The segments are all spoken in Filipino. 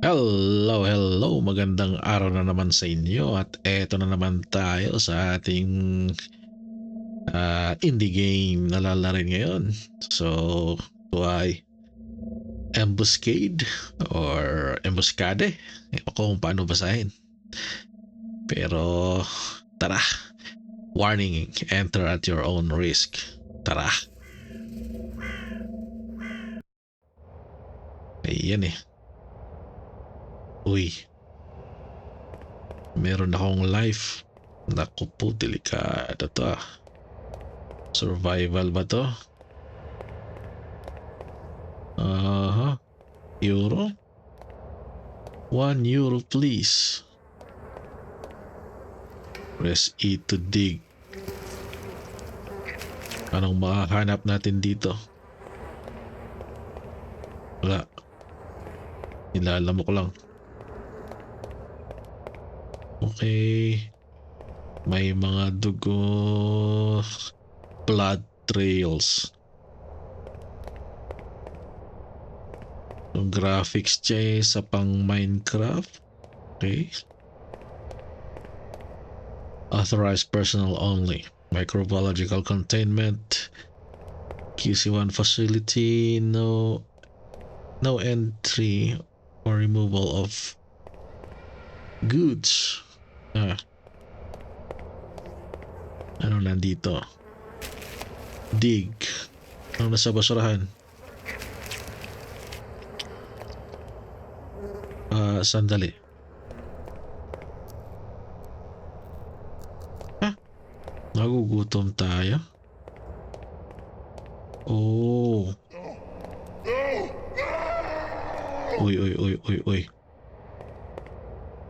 Hello, hello. Magandang araw na naman sa inyo at eto na naman tayo sa ating ah, indie game na lalarin ngayon. So, ito ay Ambuscade or Embuscade. Ewan ko kung paano basahin. Pero, tara. Warning, enter at your own risk. Tara. Ayan eh. Uy. Meron akong life. Naku po, delikado to ah. Survival ba to? Aha. Euro? One euro please. Press E to dig. Anong makahanap natin dito? Wala. Nilalamok lang. Okay. May mga dugo. Blood trails. Yung graphics siya eh, sa pang Minecraft. Okay. Authorized personnel only. Microbiological containment. QC1 facility. No no entry or removal of goods. Ah. Ano nandito? Dig. Ano nasa basurahan? Ah, sandali. Ha? Nagugutom tayo? Oh. Uy, uy, uy, uy, uy.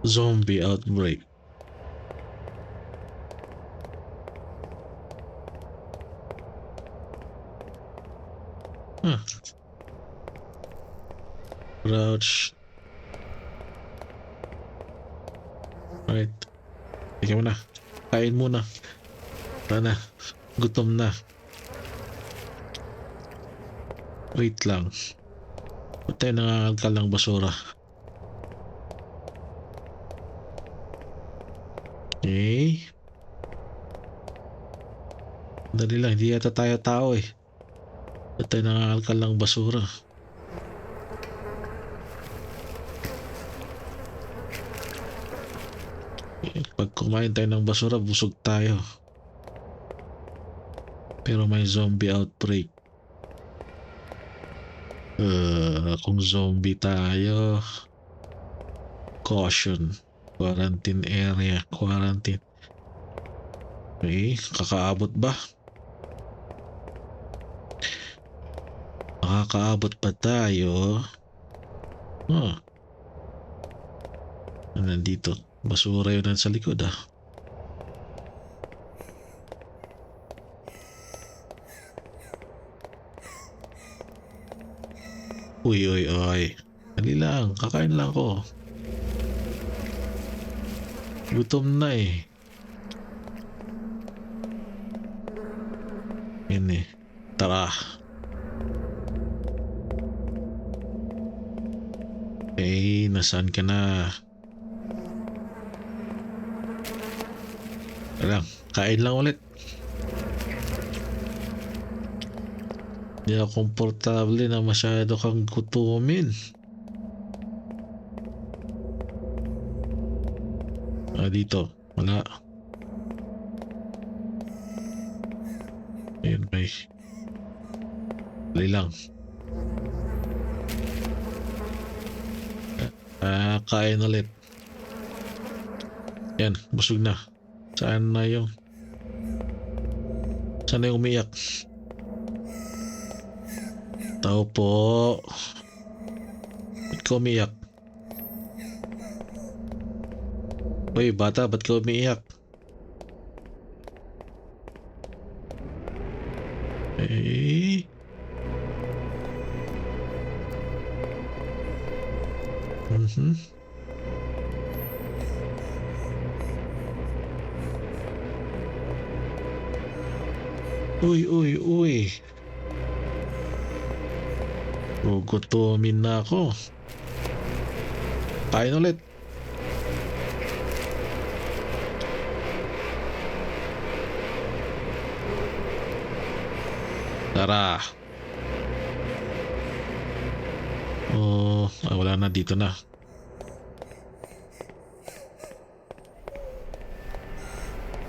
Zombie outbreak. Huh. Crouch. Right. Tingnan mo na. Kain muna. Na. Gutom na. Wait lang. Ba't tayo nangangalkal ng basura? Okay. Dali lang, hindi yata tayo tao eh. Ba't tayo nangangalkal ng basura? Eh, Pag kumain tayo ng basura, busog tayo. Pero may zombie outbreak. Uh, kung zombie tayo, caution. Quarantine area. Quarantine. Okay, kakaabot ba? Makakaabot pa tayo. Huh. Ano nandito? Basura yun sa likod ah. Uy, uy, uy. Dali lang, kakain lang ko. Gutom na eh. Yan eh. Tara. Eh, nasaan ka na? Lang, kain lang ulit. Hindi ako komportable na masyado kang gutumin. Ah, dito. Wala. Ayun, may. Dali lang. Ah, kain ulit. Yan, busog na. Saan na yung... Saan na yung umiyak? Tao po. Ba't ka umiyak? Uy, bata, ba't ka umiiyak? Eh? Mhm. Uy, uy, uy. Gugutomin na ako. Tayo ulit. Tara. Oh, ah, wala na dito na.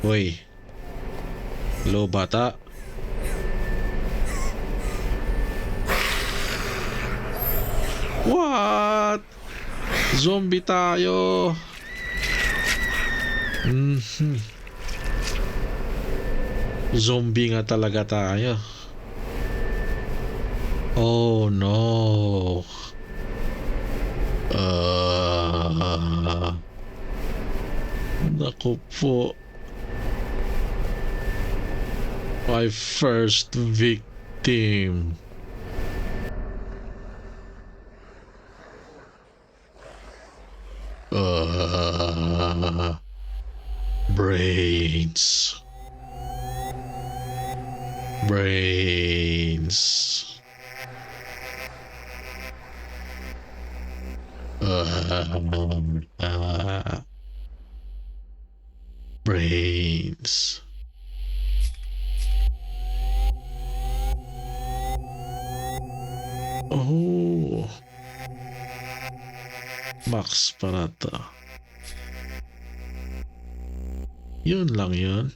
Hoy. Hello, bata. What? Zombie tayo. Mhm. Zombie nga talaga tayo. Oh no. Ah. Naku po. My first victim. Ah. brains. Brains. Brains. Oh. Max Parata. Yun lang yun.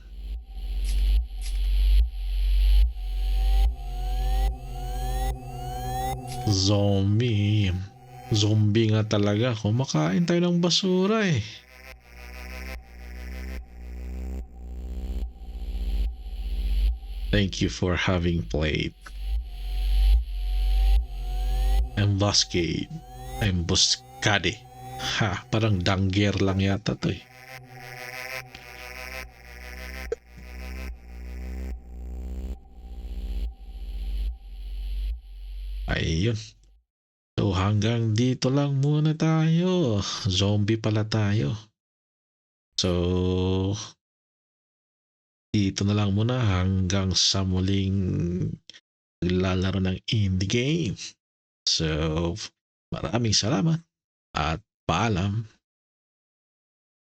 Zombie. Zombie nga talaga. Kumakain tayo ng basura eh. Thank you for having played. Embuscade. Embuscade. Ha, parang dangger lang yata to eh. Ayun. Hanggang dito lang muna tayo. Zombie pala tayo. So dito na lang muna hanggang sa muling naglalaro ng indie game. So maraming salamat at paalam.